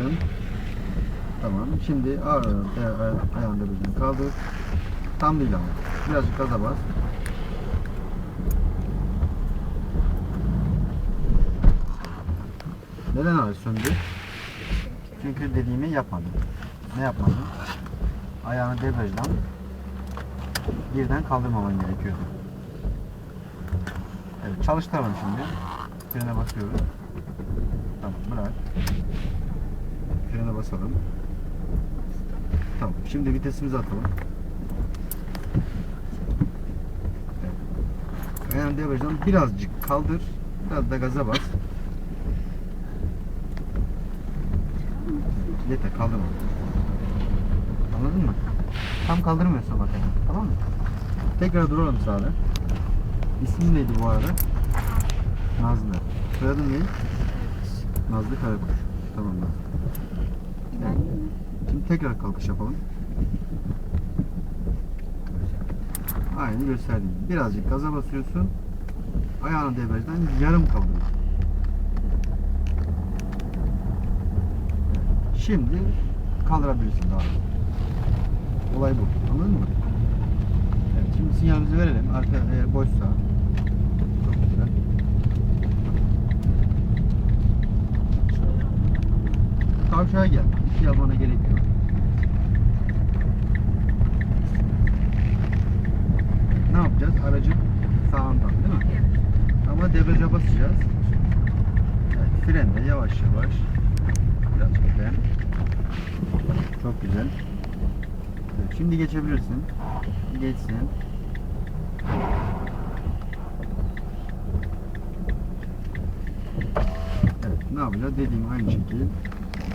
Yaptın. Tamam. Şimdi ağır ağır aya- aya- ayağını debriyajdan kaldır. Tam değil ama. Birazcık gaza bas. Neden ağır söndü? Çünkü dediğimi yapmadın. Ne yapmadın? Ayağını debriyajdan birden kaldırmaman gerekiyordu. Evet, çalıştıralım şimdi. Frene basıyoruz. Tamam, bırak. Frene basalım. Tamam, şimdi vitesimizi atalım. Evet. Ayağını debriyajdan birazcık kaldır. Biraz da gaza bas. Yeter, kaldırma. Anladın mı? Tam kaldırmıyorsun bak ayağını, tamam mı? Tekrar duralım sağda. İsmin neydi bu arada? Nazlı. Soyadın ne? Nazlı Karakuş. Tamam Nazlı. Şimdi tekrar kalkış yapalım. Aynı gösterdiğim gibi. Birazcık gaza basıyorsun. Ayağını debriyajdan yarım kaldırıyorsun. Şimdi kaldırabilirsin daha. Olay bu. Anladın mı? Evet, şimdi sinyalimizi verelim. Arka e, boşsa. Çok güzel. Kavşağa gel. Bir şey yapmana gerek yok. Ne yapacağız? Aracın sağından değil mi? Ama debriyaja basacağız. Evet, frenle yavaş yavaş. Birazcık fren. Çok güzel. Evet, şimdi geçebilirsin. Geçsin. Evet, ne yapacağız? Dediğim aynı şekil.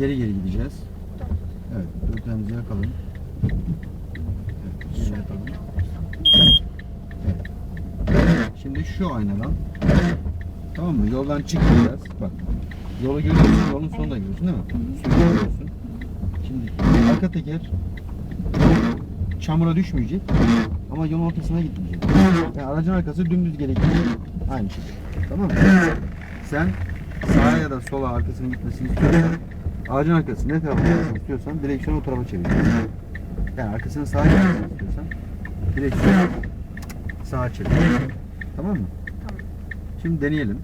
geri geri gideceğiz. Evet, dörtlerimizi yakalım. Evet, geri yakalım. Evet. Şimdi şu aynadan tamam mı? Yoldan çıkacağız. Bak. Yolu görüyorsun, yolun sonunda görüyorsun değil mi? Suyu görüyorsun. Şimdi arka teker çamura düşmeyecek ama yolun ortasına gitmeyecek. Yani aracın arkası dümdüz gerekiyor. Aynı şey. Tamam mı? Sen sağa ya da sola arkasının gitmesini istiyorsan ağacın arkası ne tarafa gitmesini istiyorsan direksiyonu o tarafa çevir. Yani arkasının sağa gitmesini istiyorsan direksiyonu sağa çevir. Tamam mı? Tamam. Şimdi deneyelim.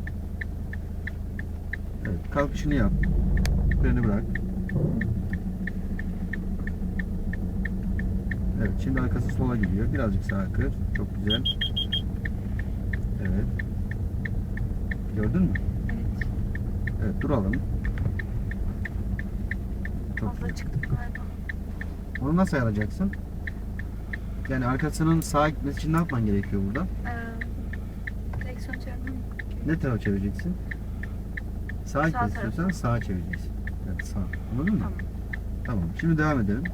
Evet, kalkışını yap. Freni bırak. Evet, şimdi arkası sola gidiyor. Birazcık sağa kır. Çok güzel. Evet. Gördün mü? Evet. Evet, duralım. Fazla çıktık galiba. Onu nasıl ayaracaksın? Yani arkasının sağa gitmesi için ne yapman gerekiyor burada? Ee, direksiyon çevirmem. Ne tarafa çevireceksin? Sağa Sağ gitmek istiyorsan sağa çevireceksin. Evet, sağ. Anladın mı? Tamam. Tamam. Şimdi devam edelim.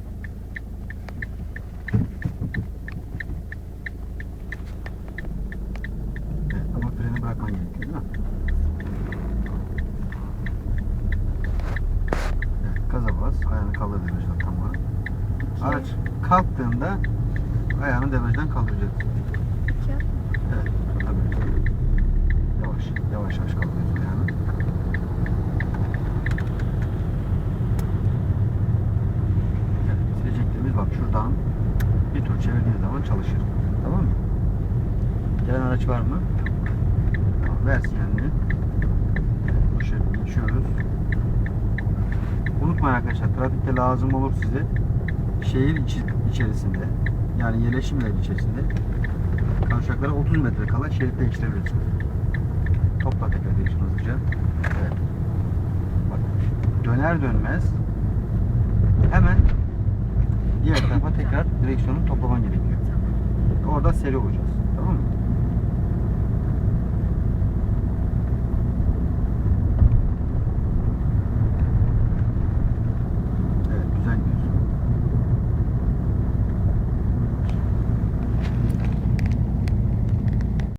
Evet, ama freni bırakman gerekiyor değil mi? Evet, gaza bas. Ayağını kaldır debriyajdan tam olarak. Araç kalktığında ayağını debriyajdan kaldıracaksın. Evet, kalkabilirsin. Yavaş, yavaş yavaş kaldırıyorsun ayağını. Evet, sileceklerimiz bak şuradan bir tur çevirdiğiniz zaman çalışır. Tamam mı? Gelen araç var mı? Tamam, ver sinyalini. Evet, bu şekilde geçiyoruz. Unutmayın arkadaşlar, trafikte lazım olur size şehir içi, içerisinde yani yerleşim yer içerisinde kavşaklara 30 metre kala şerit değiştirebilirsin. Topla tekrar değiştir hızlıca. Evet. Bak döner dönmez hemen diğer tarafa tekrar direksiyonu toplaman gerekiyor. Orada seri olacağız. Tamam mı?